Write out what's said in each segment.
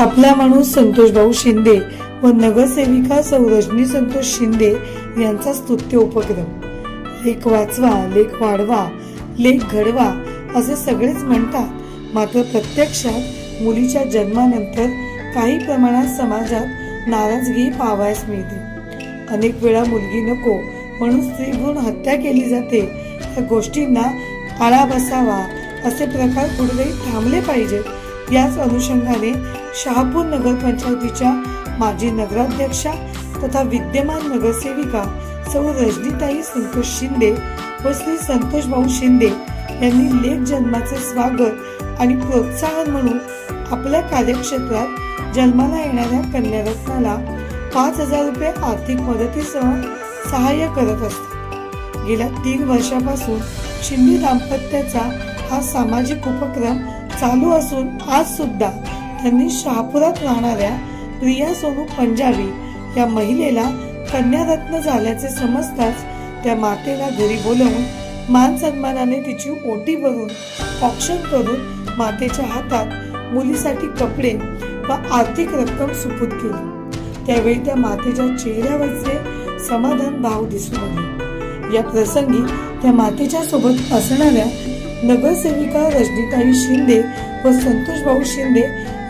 आपला माणूस संतोष भाऊ शिंदे व नगरसेविका सौरजनी संतोष शिंदे यांचा स्तुत्य उपक्रम. लेख वाचवा लेख वाढवा लेख घडवा असे सगळेच म्हणतात. मात्र प्रत्यक्षात मुलीच्या जन्मानंतर काही प्रमाणात समाजात नाराजगी पावायस मिळते. अनेक वेळा मुलगी नको म्हणून स्त्री भ्रूण हत्या केली जाते. त्या गोष्टींना आळा बसावा असे प्रकार कुठेतरी थांबले पाहिजेत. याच अनुषंगाने शहापूर नगरपंचायतीच्या माजी नगराध्यक्षा तथा विद्यमान नगरसेविका सौ रजनीताई संतोष शिंदे व श्री संतोष भाऊ शिंदे यांनी लेख जन्माचे स्वागत आणि प्रोत्साहन म्हणून आपल्या कार्यक्षेत्रात जन्माला येणाऱ्या कन्यारत्नाला पाच हजार रुपये आर्थिक मदतीसह सहाय्य करत असतात. गेल्या तीन वर्षापासून शिंदे दाम्पत्याचा हा सामाजिक उपक्रम चालू असून आज सुद्धा त्यांनी शहापुरात राहणाऱ्या रिया सोनू पंजाबी या महिलेला कन्यारत्न झाल्याचे समजताच त्या मातेला घरी बोलवून मान सन्मानाने तिची ओटी भरून ऑप्शन करून मातेच्या हातात मुलीसाठी कपडे व आर्थिक रक्कम सुपूत केली. त्यावेळी त्या मातेच्या चेहऱ्यावरचे समाधान भाव दिसून आले या प्रसंगी त्या मातेच्या सोबत असणाऱ्या नगरसेविका रजनीताई शिंदे व संतोष भाऊ शिंदे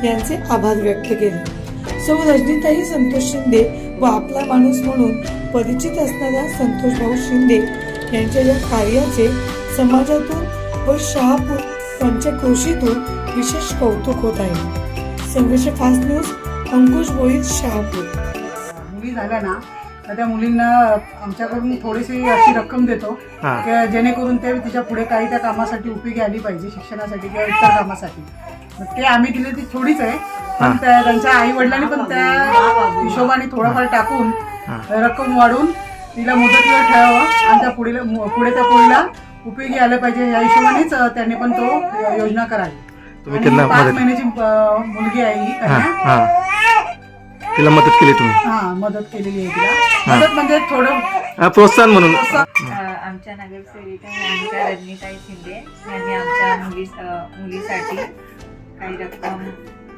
यांचे आभार व्यक्त केले. सौ रजनीताई संतोष शिंदे व आपला माणूस म्हणून परिचित असणाऱ्या संतोष भाऊ शिंदे यांच्या या कार्याचे समाजातून व शहापूर पंचक्रोशीतून विशेष कौतुक होत आहे. Sangharsh fast news Ankush Bhoir Shahapur. मुली झाल्या ना तर त्या मुलींना आमच्याकडून थोडीशी अशी रक्कम देतो हा. की जेणेकरून ते तिच्या पुढे काही त्या कामासाठी उपयोगी आली पाहिजे शिक्षणासाठी किंवा इतर कामासाठी. मग ते आम्ही दिले ती थोडीच आहे पण त्या- त्यांच्या आई वडिलांनी पण त्या हिशोबाने थोडंफार टाकून रक्कम वाढून तिला मुदतीवर ठेवावं आणि त्या पुढील पुढे त्या पुढीला उपयोगी आलं पाहिजे. या हिशोबानेच अं, त्यांनी पण तो अं, योजना करावी. तुम्ही आणि त्यांना पाच मदत महिन्याची अं, मुलगी आहे ही हा कन्या. हा. तिला मदत केली तुम्ही? हा मदत केलेली आहे तिला. मदत म्हणजे थोडं हा, प्रोत्साहन म्हणून. अ, आमच्या नगरसेविका आमच्या रजनीताई शिंदे यांनी आमच्या मुली मुलीसाठी काही रक्कम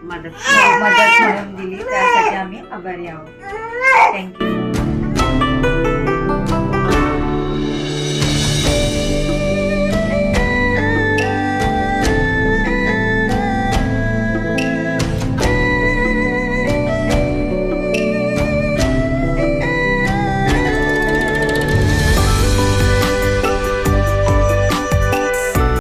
मदत मदत म्हणून दिली. त्यासाठी आम्ही आभारी आहोत. थँक्यू